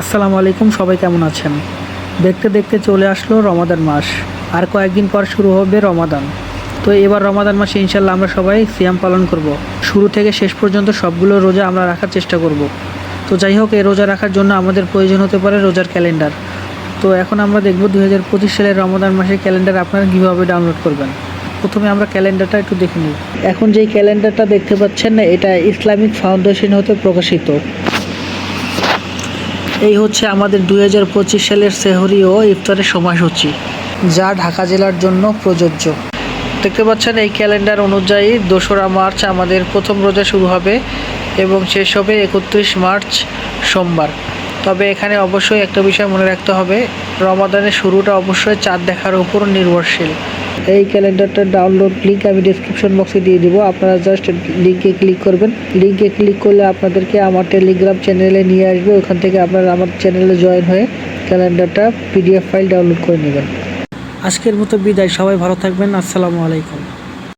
আসসালামু আলাইকুম, সবাই কেমন আছেন? দেখতে দেখতে চলে আসলো রমাদান মাস, আর কয়েকদিন পর শুরু হবে রমাদান। তো এবার রমাদান মাসে ইনশাল্লাহ আমরা সবাই সিয়াম পালন করব। শুরু থেকে শেষ পর্যন্ত সবগুলো রোজা আমরা রাখার চেষ্টা করব। তো যাই হোক, এই রোজা রাখার জন্য আমাদের প্রয়োজন হতে পারে রোজার ক্যালেন্ডার। তো এখন আমরা দেখব দু হাজার পঁচিশ সালের রমাদান মাসের ক্যালেন্ডার আপনারা কীভাবে ডাউনলোড করবেন। প্রথমে আমরা ক্যালেন্ডারটা একটু দেখে নিই। এখন যেই ক্যালেন্ডারটা দেখতে পাচ্ছেন না এটা ইসলামিক ফাউন্ডেশন হতে প্রকাশিত। এই হচ্ছে আমাদের দুই হাজার পঁচিশ সালের সেহরি ও ইফতারের সময়সূচি, যা ঢাকা জেলার জন্য প্রযোজ্য। দেখতে পাচ্ছেন, এই ক্যালেন্ডার অনুযায়ী দোসরা মার্চ আমাদের প্রথম রোজা শুরু হবে এবং শেষ হবে একত্রিশ মার্চ সোমবার। তবে এখানে অবশ্যই একটা বিষয় মনে রাখতে হবে, রমাদানের শুরুটা অবশ্যই চাঁদ দেখার উপর নির্ভরশীল। এই ক্যালেন্ডারটা ডাউনলোড লিঙ্ক আমি ডিসক্রিপশন বক্সে দিয়ে দিব। আপনারা জাস্ট লিঙ্কে ক্লিক করবেন। লিঙ্কে ক্লিক করলে আপনাদেরকে আমার টেলিগ্রাম চ্যানেলে নিয়ে আসবে। ওখান থেকে আপনারা আমার চ্যানেলে জয়েন হয়ে ক্যালেন্ডারটা পিডিএফ ফাইল ডাউনলোড করে নেবেন। আজকের মতো বিদায়। সবাই ভালো থাকবেন। আসসালামু আলাইকুম।